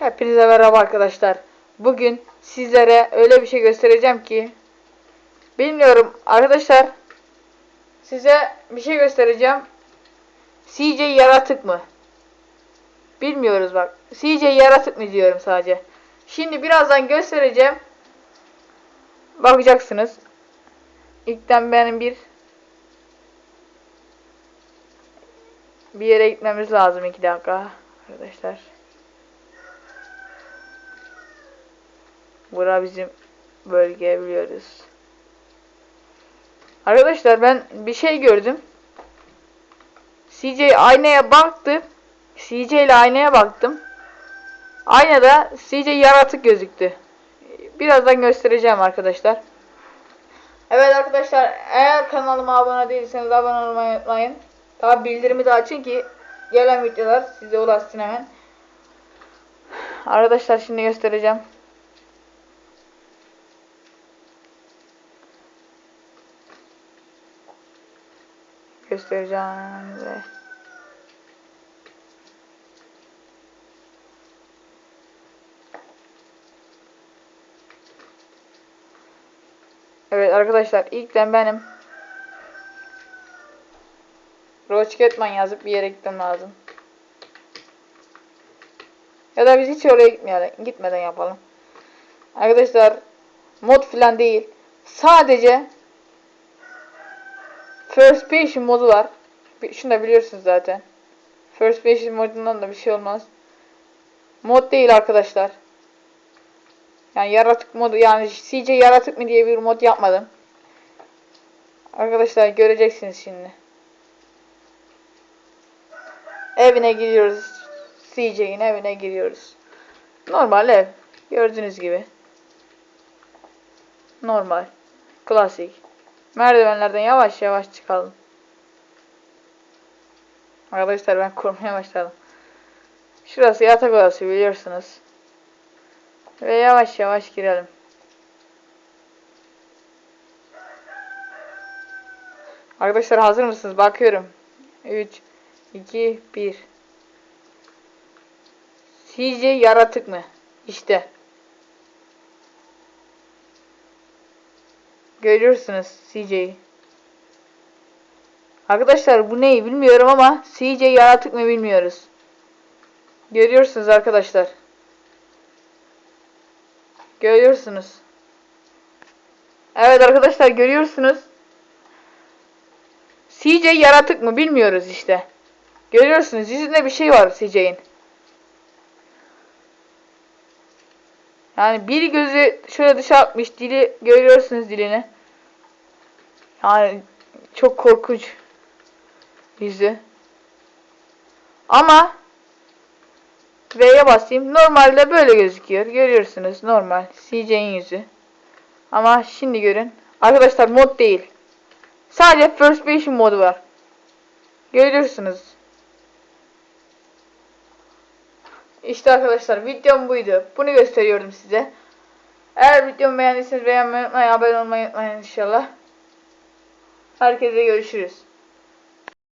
Hepinize merhaba arkadaşlar. Bugün sizlere öyle bir şey göstereceğim ki bilmiyorum arkadaşlar. Size bir şey göstereceğim. CJ yaratık mı? Bilmiyoruz bak. CJ yaratık mı diyorum sadece. Şimdi birazdan göstereceğim. Bakacaksınız. İlkten benim bir bir yere gitmemiz lazım iki dakika arkadaşlar. Bura bizim bölge biliyoruz. Arkadaşlar ben bir şey gördüm. CJ aynaya baktı. CJ ile aynaya baktım. Aynada CJ yaratık gözüktü. Birazdan göstereceğim arkadaşlar. Evet arkadaşlar eğer kanalıma abone değilseniz abone olmayı unutmayın. Tabi bildirimi de açın ki gelen videolar size ulaşsın hemen. Arkadaşlar şimdi göstereceğim. Göstereceğim ve Evet arkadaşlar ilkten benim Roachketman yazıp bir yere gitmem lazım. Ya da biz hiç oraya gitmeyelim, gitmeden yapalım. Arkadaşlar mod falan değil. Sadece First Patient modu var. Şunu da biliyorsunuz zaten. First Patient modundan da bir şey olmaz. Mod değil arkadaşlar. Yani yaratık modu yani CJ yaratık mı diye bir mod yapmadım. Arkadaşlar göreceksiniz şimdi. Evine giriyoruz. CJ'in evine giriyoruz. Normal ev. Gördüğünüz gibi. Normal. Klasik. Merdivenlerden yavaş yavaş çıkalım. Arkadaşlar ben korkmaya başladım. Şurası yatak odası biliyorsunuz. Ve yavaş yavaş girelim. Arkadaşlar hazır mısınız? Bakıyorum. 3 2 1 CJ yaratık mı? İşte. Görüyorsunuz CJ'yi. Arkadaşlar bu neyi bilmiyorum ama CJ yaratık mı bilmiyoruz. Görüyorsunuz arkadaşlar. Görüyorsunuz. Evet arkadaşlar görüyorsunuz. CJ yaratık mı bilmiyoruz işte. Görüyorsunuz yüzünde bir şey var CJ'in. Yani bir gözü şöyle dışa atmış dili görüyorsunuz dilini. Yani çok korkunç yüzü. Ama V'ye basayım. Normalde böyle gözüküyor. Görüyorsunuz normal. CJ'in yüzü. Ama şimdi görün. Arkadaşlar mod değil. Sadece first person modu var. Görüyorsunuz. İşte arkadaşlar videom buydu. Bunu gösteriyordum size. Eğer videomu beğendiyseniz beğenmeyi unutmayın. Abone olmayı unutmayın inşallah. Herkese görüşürüz.